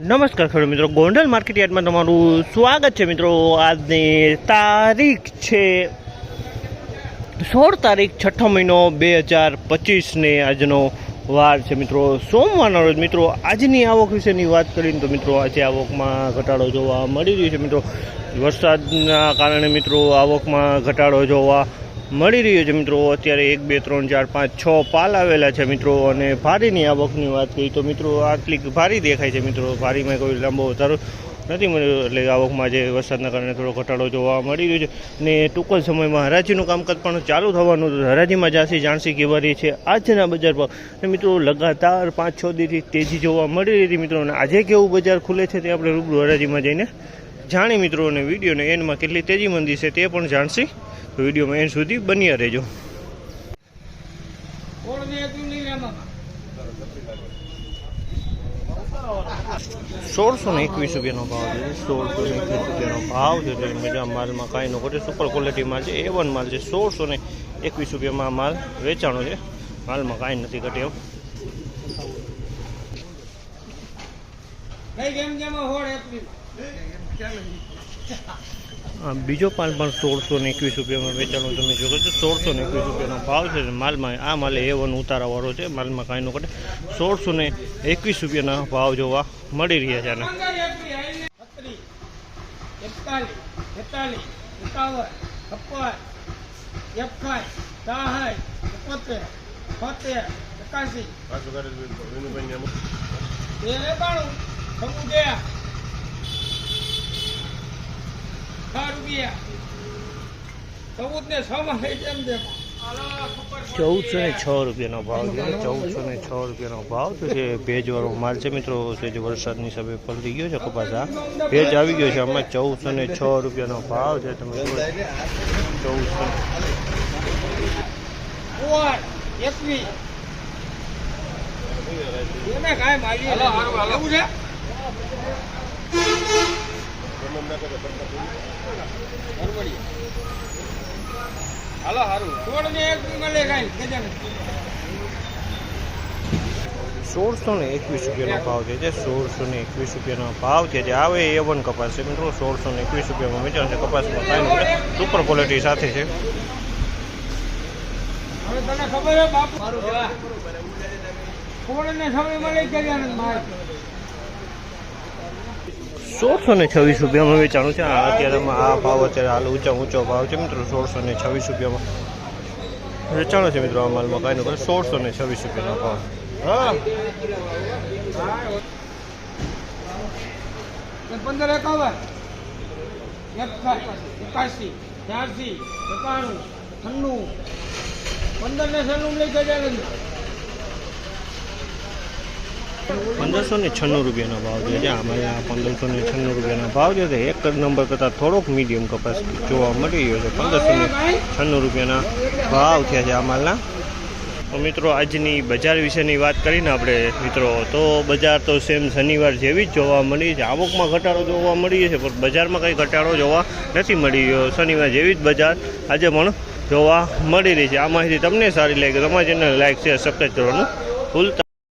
નમસ્કાર ખેડૂત મિત્રો, ગોંડલ માર્કેટ યાર્ડમાં તમારું સ્વાગત છે મિત્રો. આજની તારીખ છે સોળ તારીખ છઠ્ઠો મહિનો બે હજાર પચીસને આજનો વાર છે મિત્રો. સોમવારના રોજ મિત્રો, આજની આવક વિશેની વાત કરીને તો મિત્રો, આજે આવકમાં ઘટાડો જોવા મળી રહ્યો છે મિત્રો. વરસાદના કારણે મિત્રો, આવકમાં ઘટાડો જોવા મળી રહ્યો છે મિત્રો. અત્યારે એક, બે, ત્રણ, ચાર, પાંચ, છ પાલ આવેલા છે મિત્રો અને ભારીની આવકની વાત કરીએ તો મિત્રો આટલી ભારી દેખાય છે મિત્રો. ભારીમાં કોઈ લાંબો વધારો નથી મળ્યો એટલે આવકમાં જે વરસાદના કારણે થોડો ઘટાડો જોવા મળી રહ્યો છે. ને ટૂંક જ સમયમાં હરાજીનું કામકાજ પણ ચાલુ થવાનું હરાજીમાં જાસી જાણસી કેવારી છે આજના બજાર પર અને મિત્રો લગાતાર પાંચ, છ દિવસથી તેજી જોવા મળી રહી હતી મિત્રો. અને આજે કેવું બજાર ખુલે છે તે આપણે રૂબરૂ હરાજીમાં જઈને જાણી મિત્રો, અને વિડીયોને એન્ડમાં કેટલી તેજી મંદી છે તે પણ જાણશી. તો વિડીયોમાં એન્ડ સુધી બન્યા રહેજો. સોળસો ને એકવીસ રૂપિયાનો ભાવ છે સોળસો ને એકવીસ રૂપિયાનો ભાવ છે તે મજા માલમાં કાંઈ ન ઘટે. સુપર ક્વોલિટી માલ છે. એ વન માલ છે. સોળસો ને એકવીસ રૂપિયામાં માલ વેચાણો છે. માલમાં કાંઈ નથી ઘટે એમ. આ બીજો પાલ પણ સોળસો ને એકવીસ રૂપિયામાં વેચાણો તમે જોવો છો. સોળસો ને એકવીસ રૂપિયાનો ભાવ છે માલમાં. આ માલે એ વન ઉતારાવાળો છે માલમાં કાંઈ નો ઘટે. સોળસો ને એકવીસ રૂપિયાના ભાવ જોવા મળી રહ્યા છે આના. એકતાલીસ તેતાલીસ એકાવન છપ્પન એકાઈ સાઠ એકોતેર એકાસી. એકાણું સમુદાય છ રૂપિયા ચૌદ ને છ માં જેમ તેમ ચૌદસો ને છ રૂપિયાનો ભાવ છે. ચૌદસો ને છ રૂપિયાનો ભાવ તો જે ભેજવાળો માલ છે મિત્રો તે જે વરસાદની સમય પલટી ગયો છે કપાસ આ ભેજ આવી ગયો છે. આમાં ચૌદસો ને છ રૂપિયાનો ભાવ છે. તમે. ચૌદસો એકવીસ કાંઈ માગીએ એવું છે? સોળસો ને એકવીસ રૂપિયાનો ભાવ છે જે સોળસો ને એકવીસ રૂપિયાનો ભાવ છે જે આવે એ વન કપાસ છે મિત્રો. સોળસો ને એકવીસ રૂપિયામાં વેચાણ છે. કપાસમાં થાય સુપર ક્વોલિટી સાથે છે. તને ખબર છે બાપુ? મારે સોળસો ને છવ્વીસ રૂપિયામાં વેચાણું છે. અત્યારે આ ભાવ અત્યારે હાલ ઊંચા ઊંચો ભાવ છે મિત્રો. સોળસો ને છવ્વીસ રૂપિયામાં વેચાણો છે મિત્રો આ માલમાં કાંઈ નું સોળસો ને છવ્વીસ રૂપિયાનો ભાવ. પંદર એકાવન. એકાસી ચારસી એકાણું છન્નું. પંદર ને છન્નું લઈ ગયા પંદરસો ને છન્નું રૂપિયાનો ભાવ છે. આમાં આ પંદરસો ને છન્નું રૂપિયાનો ભાવ છે. એક નંબર કરતાં થોડોક મીડિયમ કપાસ જોવા મળી રહ્યો છે. પંદરસો ને છન્નું રૂપિયાના ભાવ થયા છે આ માલના. તો મિત્રો, આજની બજાર વિશેની વાત કરીને આપણે મિત્રો, તો બજાર તો સેમ શનિવાર જેવી જ જોવા મળી છે. આવકમાં ઘટાડો જોવા મળી છે, પણ બજારમાં કંઈ ઘટાડો જોવા નથી મળી રહ્યો. શનિવાર જેવી જ બજાર આજે પણ જોવા મળી રહી છે. આ માહિતી તમને સારી લાગી તમારી ચેનલ લાઈક શેર સબસ્ક્રાઈબ કરવાનું ભૂલતા